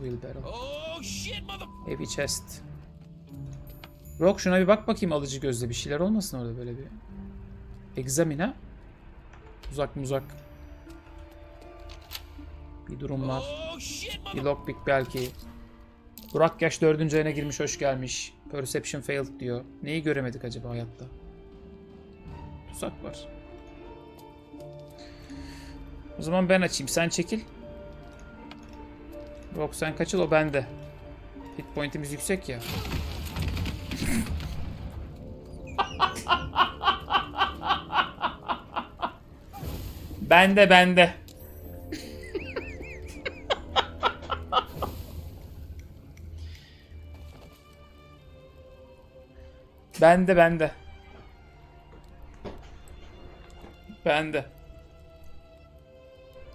Wheelbarrow. Oh shit, mother. Heavy chest. Rock şuna bir bak bakayım alıcı gözle bir şeyler olmasın orada böyle bir. Examine? Uzak muzak. Bir durum var. Oh shit, Bir lockpick belki. Burak Yaş dördüncü ayına girmiş hoş gelmiş. Perception failed diyor. Neyi göremedik acaba hayatta? Tuzak var. O zaman ben açayım. Sen çekil. Rock sen kaçıl o bende. Hit point'imiz yüksek ya. bende bende. Bende bende. Bende.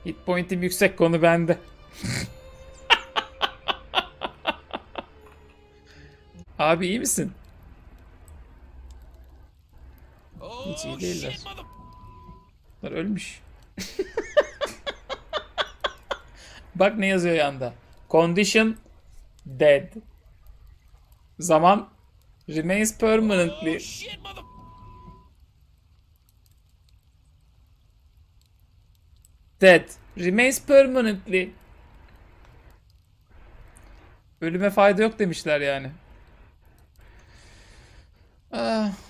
Hit point'im yüksek konu bende. Abi iyi misin? Hiç iyi Oh değiller. Bunlar ölmüş. Bak ne yazıyor yanda. Condition dead. Zaman remains permanently. Oh. Dead. Remains permanently. Ölüme fayda yok demişler yani. 嗯